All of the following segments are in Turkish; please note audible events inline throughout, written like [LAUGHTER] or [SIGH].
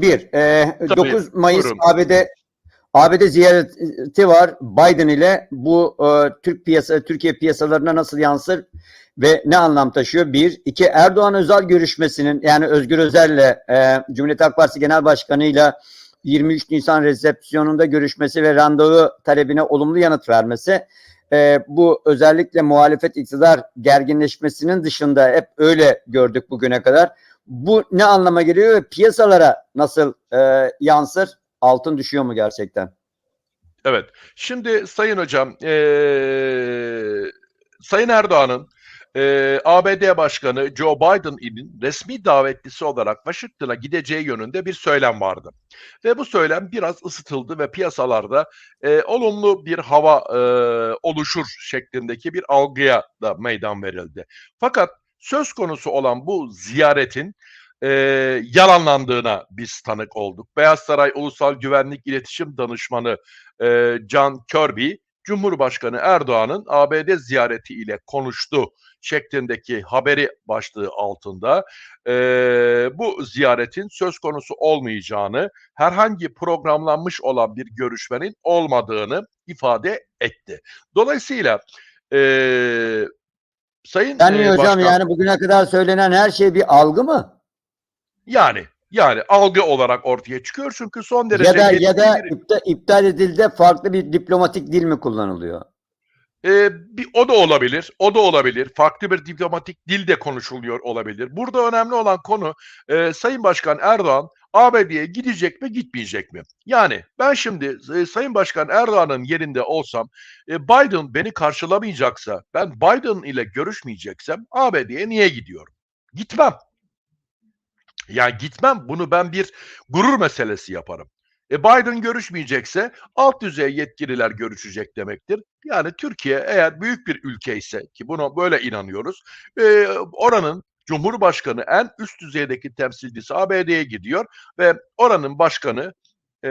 Bir, e, Tabii, 9 Mayıs buyurun. ABD ABD ziyareti var Biden ile bu e, Türk piyasa Türkiye piyasalarına nasıl yansır ve ne anlam taşıyor? Bir, iki Erdoğan özel görüşmesinin yani Özgür Özel'le e, Cumhuriyet Halk Partisi Genel Başkanı'yla 23 Nisan resepsiyonunda görüşmesi ve randevu talebine olumlu yanıt vermesi e, bu özellikle muhalefet iktidar gerginleşmesinin dışında hep öyle gördük bugüne kadar. Bu ne anlama geliyor ve piyasalara nasıl e, yansır? Altın düşüyor mu gerçekten? Evet. Şimdi Sayın Hocam, eee, Sayın Erdoğan'ın eee, ABD Başkanı Joe Biden'ın resmi davetlisi olarak Washington'a gideceği yönünde bir söylem vardı. Ve bu söylem biraz ısıtıldı ve piyasalarda eee, olumlu bir hava eee, oluşur şeklindeki bir algıya da meydan verildi. Fakat söz konusu olan bu ziyaretin eee, yalanlandığına biz tanık olduk. Beyaz Saray Ulusal Güvenlik İletişim Danışmanı e, John Kirby, Cumhurbaşkanı Erdoğan'ın ABD ziyareti ile konuştu şeklindeki haberi başlığı altında e, bu ziyaretin söz konusu olmayacağını, herhangi programlanmış olan bir görüşmenin olmadığını ifade etti. Dolayısıyla e, Sayın Yani e, hocam Başkan, yani bugüne kadar söylenen her şey bir algı mı? yani yani algı olarak ortaya çıkıyor çünkü son derece Ya da ya da iptal, iptal edildi farklı bir diplomatik dil mi kullanılıyor? Ee, bir, o da olabilir, o da olabilir. Farklı bir diplomatik dil de konuşuluyor olabilir. Burada önemli olan konu e, Sayın Başkan Erdoğan ABD'ye gidecek mi gitmeyecek mi? Yani ben şimdi e, Sayın Başkan Erdoğan'ın yerinde olsam e, Biden beni karşılamayacaksa, ben Biden ile görüşmeyeceksem ABD'ye niye gidiyorum? Gitmem. Yani gitmem. Bunu ben bir gurur meselesi yaparım. E Biden görüşmeyecekse alt düzey yetkililer görüşecek demektir. Yani Türkiye eğer büyük bir ülke ise ki buna böyle inanıyoruz. e, oranın Cumhurbaşkanı en üst düzeydeki temsilcisi ABD'ye gidiyor ve oranın başkanı e,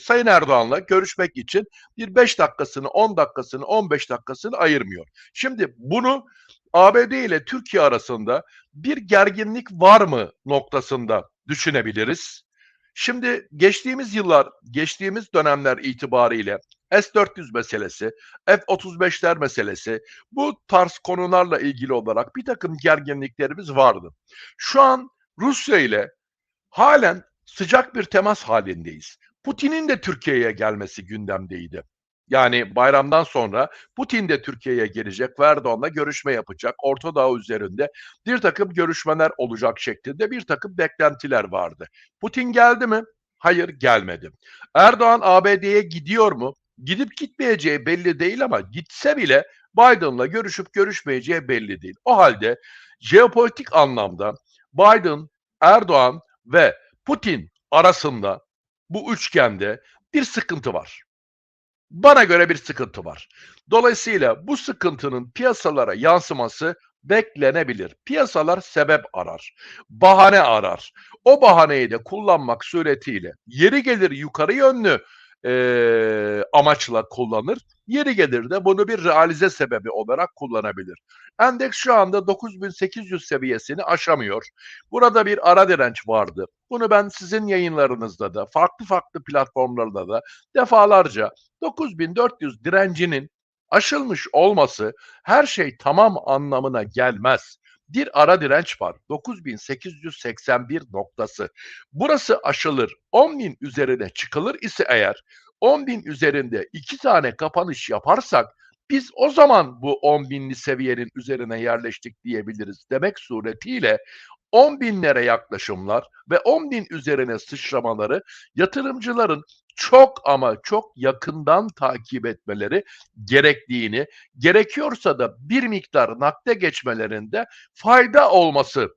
Sayın Erdoğan'la görüşmek için bir 5 dakikasını, 10 dakikasını, 15 dakikasını ayırmıyor. Şimdi bunu ABD ile Türkiye arasında bir gerginlik var mı noktasında düşünebiliriz. Şimdi geçtiğimiz yıllar, geçtiğimiz dönemler itibariyle S-400 meselesi, F-35'ler meselesi, bu tarz konularla ilgili olarak bir takım gerginliklerimiz vardı. Şu an Rusya ile halen sıcak bir temas halindeyiz. Putin'in de Türkiye'ye gelmesi gündemdeydi. Yani bayramdan sonra Putin de Türkiye'ye gelecek ve Erdoğan'la görüşme yapacak. Orta Doğu üzerinde bir takım görüşmeler olacak şeklinde bir takım beklentiler vardı. Putin geldi mi? Hayır gelmedi. Erdoğan ABD'ye gidiyor mu? Gidip gitmeyeceği belli değil ama gitse bile Biden'la görüşüp görüşmeyeceği belli değil. O halde jeopolitik anlamda Biden, Erdoğan ve Putin arasında bu üçgende bir sıkıntı var. Bana göre bir sıkıntı var. Dolayısıyla bu sıkıntının piyasalara yansıması beklenebilir. Piyasalar sebep arar, bahane arar. O bahaneyi de kullanmak suretiyle yeri gelir yukarı yönlü eee, amaçla kullanır. Yeri gelir de bunu bir realize sebebi olarak kullanabilir. Endeks şu anda 9800 seviyesini aşamıyor. Burada bir ara direnç vardı. Bunu ben sizin yayınlarınızda da, farklı farklı platformlarda da defalarca 9400 direncinin aşılmış olması her şey tamam anlamına gelmez. Bir ara direnç var. 9881 noktası. Burası aşılır. 10.000 üzerine çıkılır ise eğer 10.000 üzerinde iki tane kapanış yaparsak biz o zaman bu 10 binli seviyenin üzerine yerleştik diyebiliriz demek suretiyle 10 binlere yaklaşımlar ve 10 bin üzerine sıçramaları yatırımcıların çok ama çok yakından takip etmeleri gerektiğini, gerekiyorsa da bir miktar nakde geçmelerinde fayda olması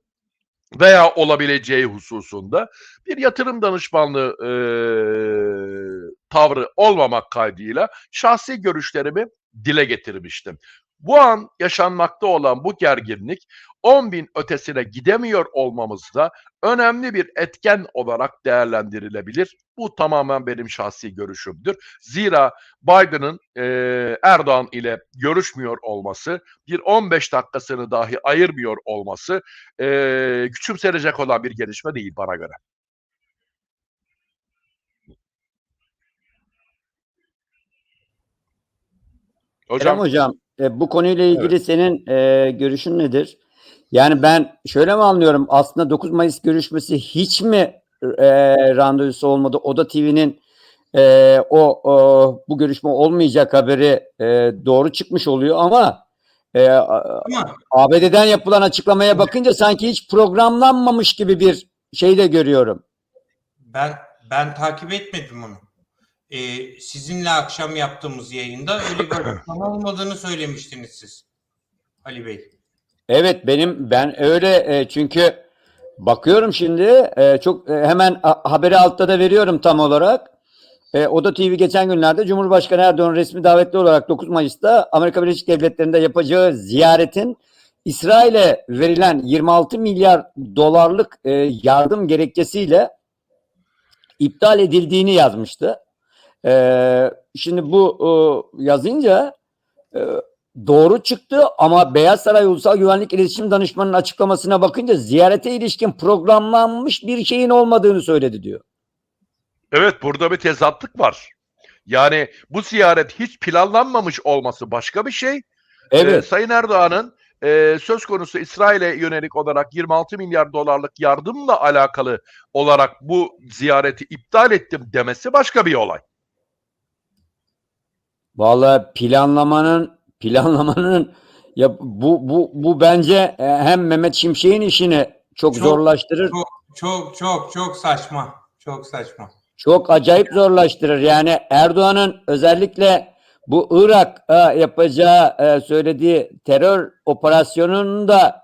veya olabileceği hususunda bir yatırım danışmanlığı eee, tavrı olmamak kaydıyla şahsi görüşlerimi dile getirmiştim bu an yaşanmakta olan bu gerginlik 10 bin ötesine gidemiyor olmamızda önemli bir etken olarak değerlendirilebilir. Bu tamamen benim şahsi görüşümdür. Zira Biden'ın e, Erdoğan ile görüşmüyor olması, bir 15 dakikasını dahi ayırmıyor olması e, küçümsenecek olan bir gelişme değil bana göre. Hocam, Kerem hocam e, bu konuyla ilgili senin e, görüşün nedir? Yani ben şöyle mi anlıyorum aslında 9 Mayıs görüşmesi hiç mi e, randevusu olmadı? Oda TV'nin e, o, o bu görüşme olmayacak haberi e, doğru çıkmış oluyor ama e, Ama ABD'den yapılan açıklamaya bakınca sanki hiç programlanmamış gibi bir şey de görüyorum. ben ben takip etmedim onu. Ee, sizinle akşam yaptığımız yayında öyle bir [COUGHS] açıklama olmadığını söylemiştiniz siz. Ali Bey. Evet benim ben öyle e, çünkü bakıyorum şimdi e, çok e, hemen a- haberi altta da veriyorum tam olarak. E, Oda TV geçen günlerde Cumhurbaşkanı Erdoğan resmi davetli olarak 9 Mayıs'ta Amerika Birleşik Devletleri'nde yapacağı ziyaretin İsrail'e verilen 26 milyar dolarlık e, yardım gerekçesiyle iptal edildiğini yazmıştı. E, şimdi bu e, yazınca e, doğru çıktı ama Beyaz Saray Ulusal Güvenlik İletişim Danışmanı'nın açıklamasına bakınca ziyarete ilişkin programlanmış bir şeyin olmadığını söyledi diyor. evet burada bir tezatlık var. Yani bu ziyaret hiç planlanmamış olması başka bir şey. Ee, Evet. Sayın Erdoğan'ın e, söz konusu İsrail'e yönelik olarak 26 milyar dolarlık yardımla alakalı olarak bu ziyareti iptal ettim demesi başka bir olay. Vallahi planlamanın planlamanın ya bu bu bu bence e, hem Mehmet Şimşek'in işini çok, Çok- zorlaştırır. Çok çok çok çok saçma. Çok saçma. Çok acayip zorlaştırır. Yani Erdoğan'ın özellikle bu Irak e, yapacağı e, söylediği terör operasyonunu da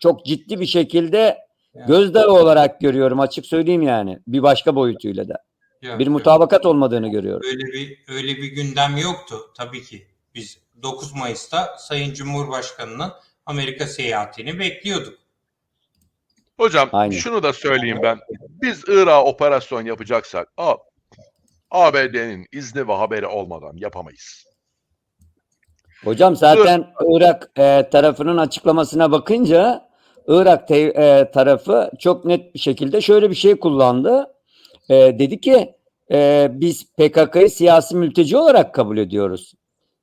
çok ciddi bir şekilde Yani, gözdağı olarak görüyorum açık söyleyeyim yani. Bir başka boyutuyla da. Yok, Bir yok. mutabakat olmadığını görüyorum. Öyle bir öyle bir gündem yoktu tabii ki. Biz 9 Mayıs'ta Sayın Cumhurbaşkanı'nın Amerika seyahatini bekliyorduk. Hocam Aynen. şunu da söyleyeyim ben. Biz Irak'a operasyon yapacaksak A- ABD'nin izni ve haberi olmadan yapamayız. Hocam zaten Irak e, tarafının açıklamasına bakınca Irak te- e, tarafı çok net bir şekilde şöyle bir şey kullandı. E, dedi ki e, biz PKK'yı siyasi mülteci olarak kabul ediyoruz.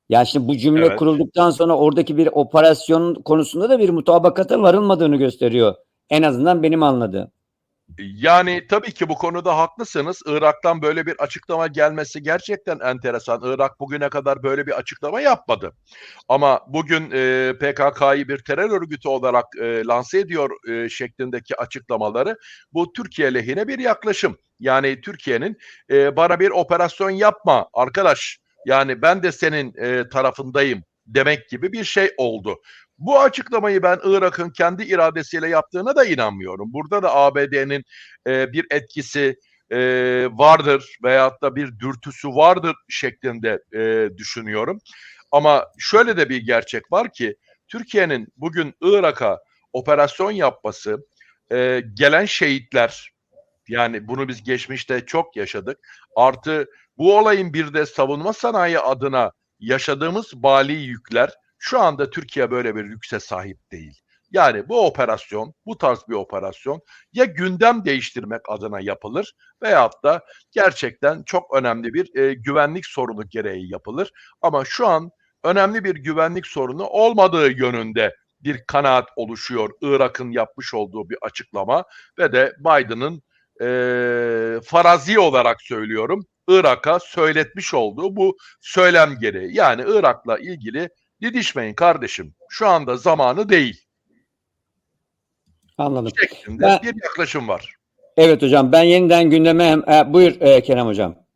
Yani şimdi bu cümle Evet. kurulduktan sonra oradaki bir operasyon konusunda da bir mutabakata varılmadığını gösteriyor. En azından benim anladığım. Yani tabii ki bu konuda haklısınız. Irak'tan böyle bir açıklama gelmesi gerçekten enteresan. Irak bugüne kadar böyle bir açıklama yapmadı. Ama bugün e, PKK'yı bir terör örgütü olarak e, lanse ediyor e, şeklindeki açıklamaları bu Türkiye lehine bir yaklaşım. Yani Türkiye'nin e, bana bir operasyon yapma arkadaş. Yani ben de senin e, tarafındayım demek gibi bir şey oldu. Bu açıklamayı ben Irak'ın kendi iradesiyle yaptığına da inanmıyorum. Burada da ABD'nin e, bir etkisi e, vardır veyahut da bir dürtüsü vardır şeklinde e, düşünüyorum. Ama şöyle de bir gerçek var ki Türkiye'nin bugün Irak'a operasyon yapması, e, gelen şehitler, yani bunu biz geçmişte çok yaşadık. Artı bu olayın bir de savunma sanayi adına yaşadığımız bali yükler şu anda Türkiye böyle bir lükse sahip değil. Yani bu operasyon, bu tarz bir operasyon ya gündem değiştirmek adına yapılır veyahut da gerçekten çok önemli bir e, güvenlik sorunu gereği yapılır. Ama şu an önemli bir güvenlik sorunu olmadığı yönünde bir kanaat oluşuyor Irak'ın yapmış olduğu bir açıklama ve de Biden'ın e, farazi olarak söylüyorum Irak'a söyletmiş olduğu bu söylem gereği. Yani Irak'la ilgili didişmeyin kardeşim. Şu anda zamanı değil. Anladım. Şeklinde Ben- bir yaklaşım var. Evet hocam ben yeniden gündeme hem, e, buyur e, Kerem hocam.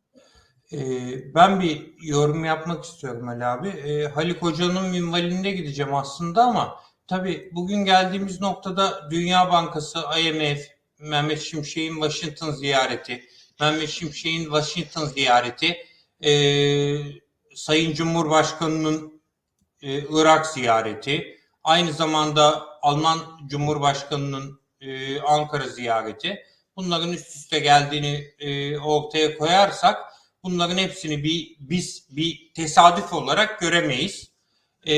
Ee, ben bir yorum yapmak istiyorum Ali abi. Ee, Haluk Hoca'nın minvalinde gideceğim aslında ama tabii bugün geldiğimiz noktada Dünya Bankası, IMF, Mehmet Şimşek'in Washington ziyareti, Mehmet Şimşek'in Washington ziyareti, ee, Sayın Cumhurbaşkanı'nın e, Irak ziyareti, aynı zamanda Alman Cumhurbaşkanı'nın e, Ankara ziyareti. Bunların üst üste geldiğini e, ortaya koyarsak bunların hepsini bir biz bir tesadüf olarak göremeyiz. E,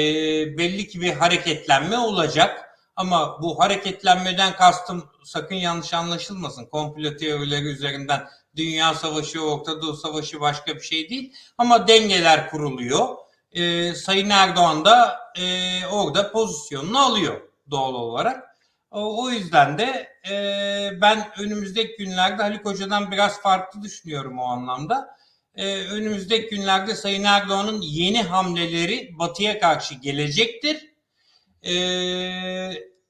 belli ki bir hareketlenme olacak ama bu hareketlenmeden kastım sakın yanlış anlaşılmasın. Komplo teorileri üzerinden Dünya Savaşı, Orta Doğu Savaşı başka bir şey değil. Ama dengeler kuruluyor. E, Sayın Erdoğan da e, orada pozisyonunu alıyor doğal olarak. O, o yüzden de e, ben önümüzdeki günlerde Haluk Hoca'dan biraz farklı düşünüyorum o anlamda. E, önümüzdeki günlerde Sayın Erdoğan'ın yeni hamleleri Batı'ya karşı gelecektir. E,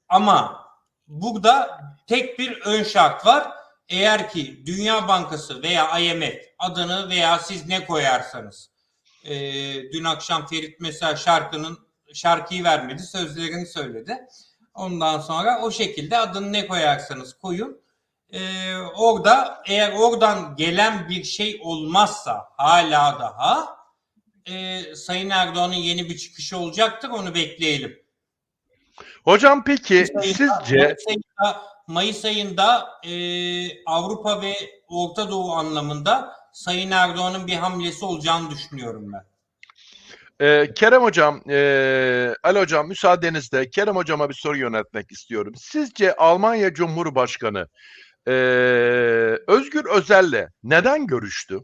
ama burada tek bir ön şart var. Eğer ki Dünya Bankası veya IMF adını veya siz ne koyarsanız e, dün akşam Ferit mesela şarkının şarkıyı vermedi sözlerini söyledi. Ondan sonra o şekilde adını ne koyarsanız koyun. Ee, orada eğer oradan gelen bir şey olmazsa hala daha e, Sayın Erdoğan'ın yeni bir çıkışı olacaktır. Onu bekleyelim. Hocam peki Mayıs ayında- sizce Mayıs ayında, Mayıs ayında e, Avrupa ve Orta Doğu anlamında Sayın Erdoğan'ın bir hamlesi olacağını düşünüyorum ben. Ee, Kerem Hocam, e, Ali Hocam müsaadenizle Kerem Hocama bir soru yöneltmek istiyorum. Sizce Almanya Cumhurbaşkanı e, Özgür Özel'le neden görüştü?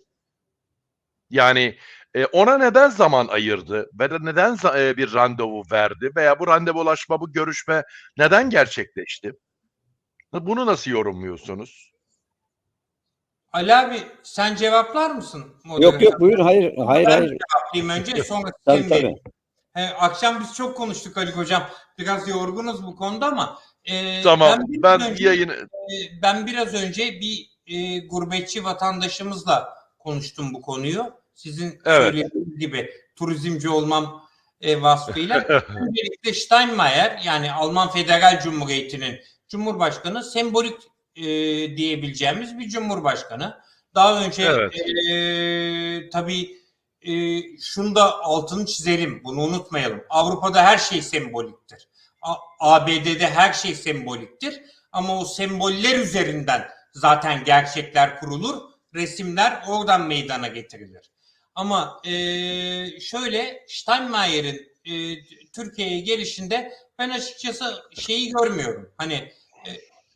Yani e, ona neden zaman ayırdı ve de neden e, bir randevu verdi veya bu randevulaşma, bu görüşme neden gerçekleşti? Bunu nasıl yorumluyorsunuz? Ali abi sen cevaplar mısın? Yok moderatör? yok buyur hayır hayır ben hayır. cevaplayayım önce sonra Tabii tabii. He, akşam biz çok konuştuk Ali Hocam. Biraz yorgunuz bu konuda ama e, Tamam, biraz ben önce, yayını e, ben biraz önce bir e, gurbetçi vatandaşımızla konuştum bu konuyu. Sizin Evet. söylediğiniz gibi turizmci olmam e, vasfıyla. [LAUGHS] Öncelikle Steinmeier yani Alman Federal Cumhuriyeti'nin Cumhurbaşkanı sembolik e, diyebileceğimiz bir Cumhurbaşkanı. Daha önce Evet. e, tabii e, şunu da altını çizelim, bunu unutmayalım. Avrupa'da her şey semboliktir. A- ABD'de her şey semboliktir. Ama o semboller üzerinden zaten gerçekler kurulur. Resimler oradan meydana getirilir. Ama e, şöyle Steinmeier'in e, Türkiye'ye gelişinde ben açıkçası şeyi görmüyorum. Hani e,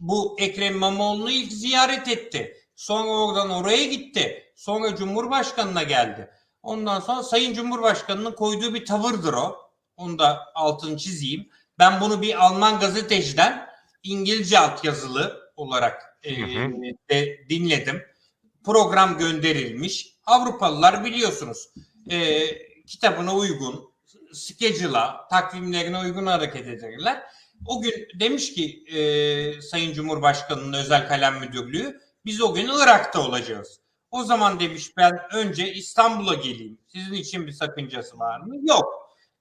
bu Ekrem İmamoğlu'nu ilk ziyaret etti. Sonra oradan oraya gitti. Sonra Cumhurbaşkanı'na geldi. Ondan sonra Sayın Cumhurbaşkanı'nın koyduğu bir tavırdır o. Onu da altını çizeyim. Ben bunu bir Alman gazeteciden İngilizce altyazılı olarak e, Hı hı. de dinledim. Program gönderilmiş. Avrupalılar biliyorsunuz e, kitabına uygun, schedule'a, takvimlerine uygun hareket ederler. O gün demiş ki e, Sayın Cumhurbaşkanı'nın özel kalem müdürlüğü biz o gün Irak'ta olacağız. O zaman demiş ben önce İstanbul'a geleyim. Sizin için bir sakıncası var mı? Yok.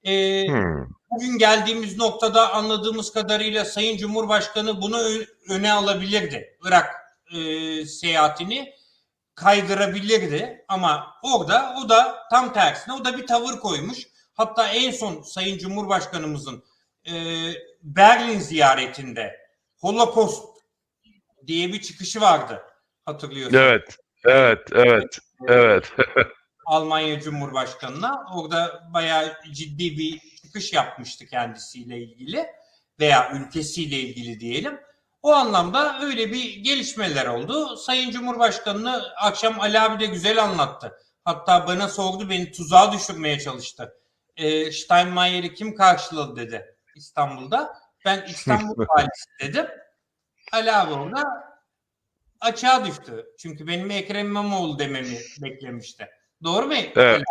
E, Hmm. bugün geldiğimiz noktada anladığımız kadarıyla Sayın Cumhurbaşkanı bunu öne alabilirdi. Irak e, seyahatini kaydırabilirdi ama orada o da tam tersine o da bir tavır koymuş. Hatta en son Sayın Cumhurbaşkanımızın e, Berlin ziyaretinde Holocaust diye bir çıkışı vardı hatırlıyorsunuz. Evet, evet, evet, evet. Almanya Cumhurbaşkanı'na. Orada bayağı ciddi bir çıkış yapmıştı kendisiyle ilgili veya ülkesiyle ilgili diyelim. O anlamda öyle bir gelişmeler oldu. Sayın Cumhurbaşkanı'nı akşam Ali abi de güzel anlattı. Hatta bana sordu beni tuzağa düşürmeye çalıştı. E, Steinmeier'i kim karşıladı dedi İstanbul'da. Ben İstanbul [LAUGHS] valisi dedim. Ali abi orada açığa düştü. Çünkü benim Ekrem İmamoğlu dememi beklemişti. Doğru mu? Evet.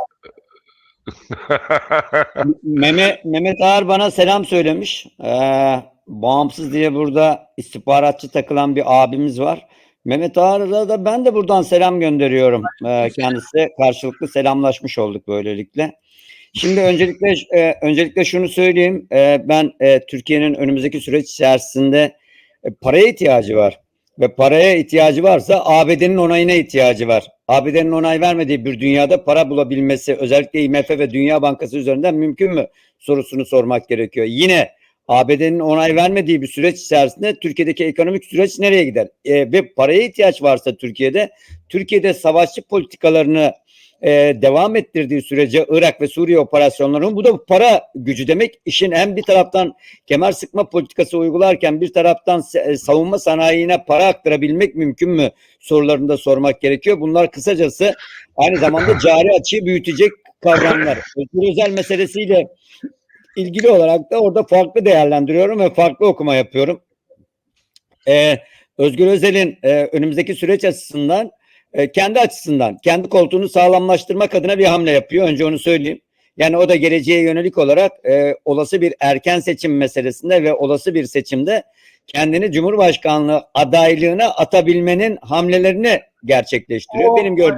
[LAUGHS] Mehmet, Mehmet Ağar bana selam söylemiş. Ee, bağımsız diye burada istihbaratçı takılan bir abimiz var. Mehmet Ağar'a da ben de buradan selam gönderiyorum. Ee, kendisi karşılıklı selamlaşmış olduk böylelikle. Şimdi öncelikle e, öncelikle şunu söyleyeyim. E, ben e, Türkiye'nin önümüzdeki süreç içerisinde e, paraya ihtiyacı var. Ve paraya ihtiyacı varsa ABD'nin onayına ihtiyacı var. ABD'nin onay vermediği bir dünyada para bulabilmesi özellikle IMF ve Dünya Bankası üzerinden mümkün mü sorusunu sormak gerekiyor. Yine ABD'nin onay vermediği bir süreç içerisinde Türkiye'deki ekonomik süreç nereye gider? E, ve paraya ihtiyaç varsa Türkiye'de, Türkiye'de savaşçı politikalarını e, devam ettirdiği sürece Irak ve Suriye operasyonlarının bu da para gücü demek. İşin hem bir taraftan kemer sıkma politikası uygularken bir taraftan se- savunma sanayine para aktarabilmek mümkün mü sorularını da sormak gerekiyor. Bunlar kısacası aynı zamanda [COUGHS] cari açığı büyütecek kavramlar. Özgür Özel meselesiyle ilgili olarak da orada farklı değerlendiriyorum ve farklı okuma yapıyorum. Ee, Özgür Özel'in e, önümüzdeki süreç açısından e, kendi açısından kendi koltuğunu sağlamlaştırmak adına bir hamle yapıyor. Önce onu söyleyeyim. Yani o da geleceğe yönelik olarak e, olası bir erken seçim meselesinde ve olası bir seçimde kendini Cumhurbaşkanlığı adaylığına atabilmenin hamlelerini gerçekleştiriyor. O Benim gördüğüm